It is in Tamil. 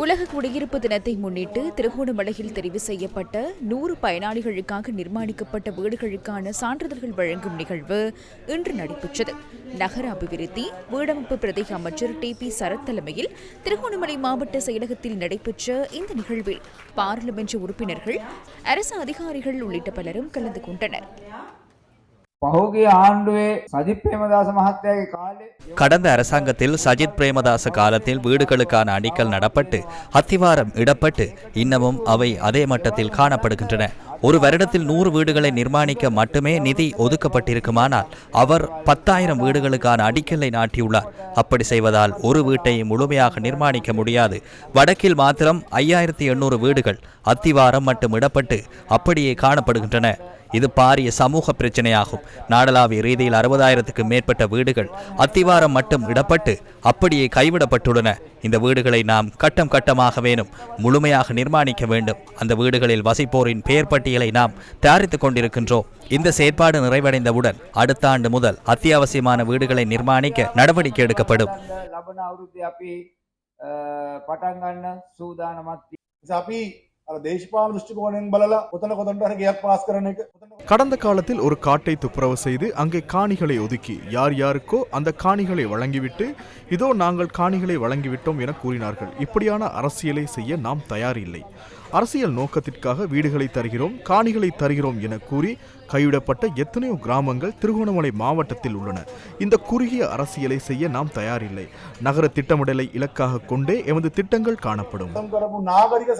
உலக குடியிருப்பு தினத்தை முன்னிட்டு திருகோணமலையில் தெரிவு செய்யப்பட்ட நூறு பயனாளிகளுக்காக நிர்மாணிக்கப்பட்ட வீடுகளுக்கான சான்றிதழ்கள் வழங்கும் நிகழ்வு இன்று நடைபெற்றது. நகர அபிவிருத்தி வீடமைப்பு பிரதேச அமைச்சர் டி பி சரத் தலைமையில் திருகோணமலை மாவட்ட செயலகத்தில் நடைபெற்ற இந்த நிகழ்வில் பாராளுமன்ற உறுப்பினர்கள் அரசு அதிகாரிகள் உள்ளிட்ட பலரும் கலந்து கொண்டனர். පහුගේ ආණ්ඩුවේ සජිත් ප්‍රේමදාස මහත්තයාගේ කාලේ கடந்த அரசாங்கத்தில் சஜித் பிரேமதாச காலத்தில் வீடுகளுக்கான அடிக்கல் நடப்பட்டு அத்திவாரம் இடப்பட்டு இன்னமும் அவை அதே மட்டத்தில் காணப்படுகின்றன ஒரு வருடத்தில் நூறு வீடுகளை நிர்மாணிக்க மட்டுமே நிதி ஒதுக்கப்பட்டிருக்குமானால் அவர் பத்தாயிரம் வீடுகளுக்கான அடிக்கல்லை நாட்டியுள்ளார் அப்படி செய்வதால் ஒரு வீட்டை முழுமையாக நிர்மாணிக்க முடியாது வடக்கில் மாத்திரம் ஐயாயிரத்தி எண்ணூறு வீடுகள் அத்திவாரம் மட்டும் இடப்பட்டு அப்படியே காணப்படுகின்றன இது பாரிய சமூக பிரச்சனையாகும் நாடளாவிய ரீதியில் அறுபதாயிரத்துக்கு மேற்பட்ட வீடுகள் அத்திவாரம் மட்டும் இடப்பட்டு அப்படியே கைவிடப்பட்டுள்ளன இந்த வீடுகளை நாம் கட்டம் கட்டமாக வேணும் முழுமையாக நிர்மாணிக்க வேண்டும் அந்த வீடுகளில் வசிப்போரின் பெயர் பட்டியலை நாம் தயாரித்துக் கொண்டிருக்கின்றோம் இந்த செயற்பாடு நிறைவடைந்தவுடன் அடுத்த ஆண்டு முதல் அத்தியாவசியமான வீடுகளை நிர்மாணிக்க நடவடிக்கை எடுக்கப்படும் ලබන අවුරුද්දේ අපි අ, පටන් ගන්න සූදානමත් නිසා අපි අර දේශපාලන දෘෂ්ටිකෝණයෙන් බලලා කොතන කොතනට හරි ගයක් පාස් කරන එක කොතන கடந்த காலத்தில் ஒரு காட்டை துப்புரவு செய்து அங்கே காணிகளை ஒதுக்கி யார் யாருக்கோ அந்த காணிகளை வழங்கிவிட்டு இதோ நாங்கள் காணிகளை வழங்கிவிட்டோம் என கூறினார்கள் இப்படியான அரசியலை செய்ய நாம் தயார் இல்லை அரசியல் நோக்கத்திற்காக வீடுகளை தருகிறோம் காணிகளை தருகிறோம் என கூறி கைவிடப்பட்ட எத்தனையோ கிராமங்கள் திருகோணமலை மாவட்டத்தில் உள்ளன. இந்த குறுகிய அரசியலை செய்ய நாம் தயாரில்லை. நகர திட்டமிடலை இலக்காக கொண்டே எமது திட்டங்கள் காணப்படும். நாகரிக